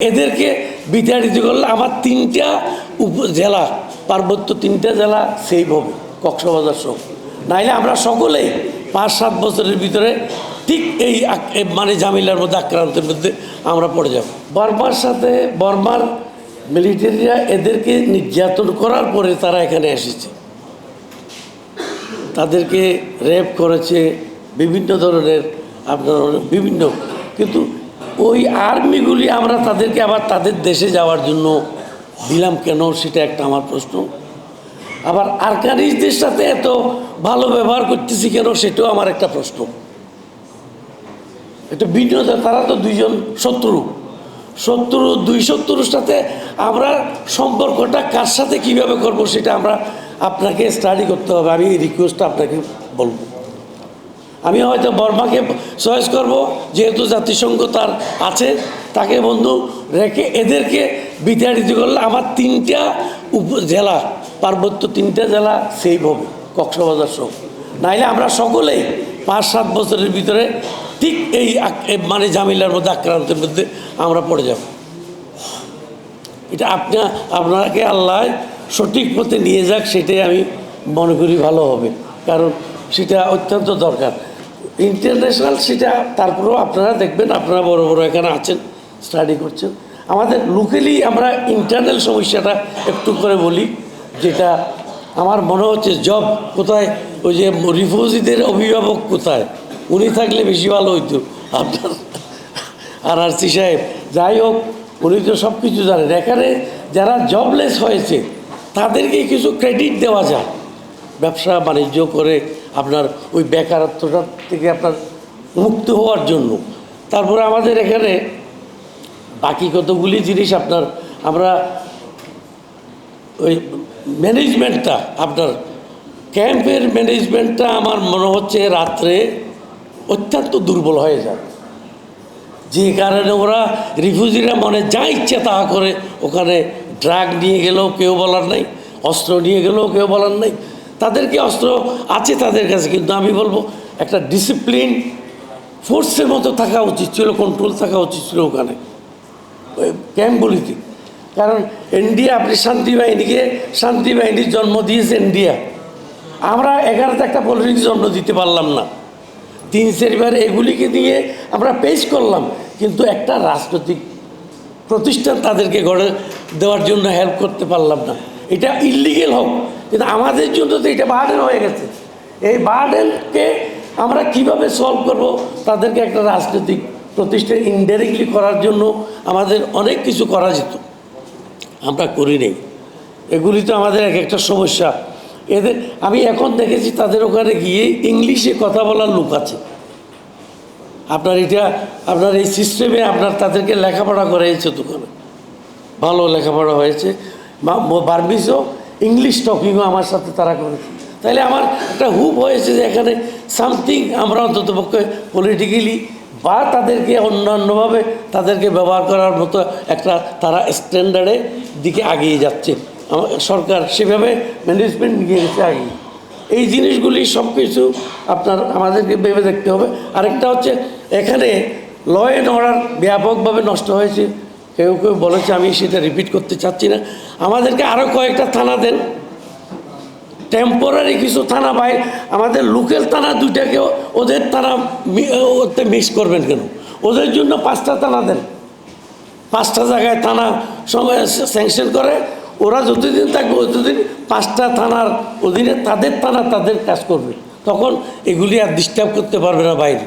এদেরকে বিতাড়িত করলে আমার তিনটা উপজেলা পার্বত্য তিনটা জেলা সেভ হবে, কক্সবাজার সহ। নাইলে আমরা সকলেই পাঁচ সাত বছরের ভিতরে ঠিক এই মানে জামিলার মধ্যে আক্রান্তের মধ্যে আমরা পড়ে যাব। বর্মার সাথে বর্মার মিলিটারিরা এদেরকে নির্যাতন করার পরে তারা এখানে এসেছে। তাদেরকে রেপ করেছে, বিভিন্ন ধরনের আপনার বিভিন্ন, কিন্তু ওই আর্মিগুলি আমরা তাদেরকে আবার তাদের দেশে যাওয়ার জন্য দিলাম কেন সেটা একটা আমার প্রশ্ন। আবার আরকানিজদের সাথে এত ভালো ব্যবহার করতেছি কেন সেটাও আমার একটা প্রশ্ন। এটা ভিন্নতা তারা তো দুইজন শত্রু। শত্রু, দুই শত্রুর সাথে আমরা সম্পর্কটা কার সাথে কীভাবে করব সেটা আমরা আপনাকে স্টাডি করতে হবে। আমি রিকোয়েস্টটা আপনাকে বলব। আমি হয়তো বর্মাকে চয়েস করব, যেহেতু জাতিসংঘ তার আছে, তাকে বন্ধু রেখে এদেরকে বিতাড়িত করলে আমার তিনটা উপজেলা পার্বত্য তিনটা জেলা সেভ হবে, কক্সবাজার সহ। নাইলে আমরা সকলেই পাঁচ সাত বছরের ভিতরে ঠিক এই মানে জামিলার মধ্যে আক্রান্তের মধ্যে আমরা পড়ে যাব। এটা আপনা, আপনাকে আল্লাহ সঠিক পথে নিয়ে যাক, সেটাই আমি মনে করি ভালো হবে, কারণ সেটা অত্যন্ত দরকার। ইন্টারন্যাশনাল সেটা, তারপরেও আপনারা দেখবেন, আপনারা বড় বড় এখানে আছেন স্টাডি করছেন। আমাদের লোকালি আমরা ইন্টারনাল সমস্যাটা একটু করে বলি, যেটা আমার মনে হচ্ছে জব কোথায়, ওই যে রিফিউজিদের অভিভাবক কোথায়? উনি থাকলে বেশি ভালো হইতো। আপনার আর আর সি সাহেব, যাই হোক, উনি তো সব কিছু জানেন। এখানে যারা জবলেস হয়েছে, তাদেরকে কিছু ক্রেডিট দেওয়া যায়। ব্যবসা বাণিজ্য করে আপনার ওই বেকারত্বটা থেকে আপনার মুক্ত হওয়ার জন্য। তারপরে আমাদের এখানে বাকি কতগুলি জিনিস আপনার, আমরা ওই ম্যানেজমেন্টটা, আপনার ক্যাম্পের ম্যানেজমেন্টটা আমার মনে হচ্ছে রাত্রে অত্যন্ত দুর্বল হয়ে যায়। যে কারণে ওরা রিফিউজিরা মনে যা ইচ্ছে তাহা করে, ওখানে ড্রাগ নিয়ে গেলেও কেউ বলার নাই, অস্ত্র নিয়ে গেলেও কেউ বলার নাই। তাদেরকে অস্ত্র আছে তাদের কাছে, কিন্তু আমি বলব একটা ডিসিপ্লিন ফোর্সের মতো থাকা উচিত ছিল কন্ট্রোল থাকা উচিত ছিল ওখানে। ক্যাম্পগুলিতে। কারণ ইন্ডিয়া আপনি শান্তি বাহিনীকে, শান্তি বাহিনীর জন্ম দিয়েছে ইন্ডিয়া আমরা এগারোতে একটা পলিটিক্স জন্ম দিতে পারলাম না। তিন চারবার এগুলিকে দিয়ে আমরা পেশ করলাম, কিন্তু একটা রাজনৈতিক প্রতিষ্ঠান তাদেরকে গড়ে দেওয়ার জন্য হেল্প করতে পারলাম না। এটা ইলিগেল হোক কিন্তু আমাদের জন্য তো এটা বার্ডেন হয়ে গেছে। এই বার্ডেনকে আমরা কীভাবে সলভ করব, তাদেরকে একটা রাজনৈতিক প্রতিষ্ঠান ইনডাইরেক্টলি করার জন্য আমাদের অনেক কিছু করা যেত। আমরা করি নেই। এগুলি তো আমাদের এক একটা সমস্যা। এদের, আমি এখন দেখেছি তাদের ওখানে গিয়ে ইংলিশে কথা বলার লোক আছে। আপনার এটা, আপনার এই সিস্টেমে আপনার তাদেরকে লেখাপড়া করাইছে দোকানে ভালো লেখাপড়া হয়েছে। বার্মিসও ইংলিশ টকিংও আমার সাথে তারা করেছে তাহলে আমার একটা হুপ হয়েছে যে এখানে সামথিং আমরা অন্তত পক্ষে পলিটিক্যালি বা তাদেরকে অন্যান্যভাবে তাদেরকে ব্যবহার করার মতো একটা তারা স্ট্যান্ডার্ডের দিকে এগিয়ে যাচ্ছে। সরকার সেভাবে ম্যানেজমেন্ট নিয়ে গেছে আগে এই জিনিসগুলি সব কিছু আপনার আমাদেরকে ভেবে দেখতে হবে। আরেকটা হচ্ছে এখানে ল অ্যান্ড অর্ডার ব্যাপকভাবে নষ্ট হয়েছে। কেউ কেউ বলেছে আমি সেটা রিপিট করতে চাচ্ছি না। আমাদেরকে আরও কয়েকটা থানা দেন। টেম্পোরারি কিছু থানা বাইরে, আমাদের লোকাল থানা দুইটাকে ওদের থানা ওতে মিক্স করবেন কেন? ওদের জন্য পাঁচটা থানা দেন। পাঁচটা জায়গায় থানা সময় স্যাংশন করে, ওরা যতদিন থাকবে ততদিন পাঁচটা থানার অধীনে তাদের থানা তাদের কাজ করবে। তখন এগুলি আর ডিস্টার্ব করতে পারবে না বাইরে।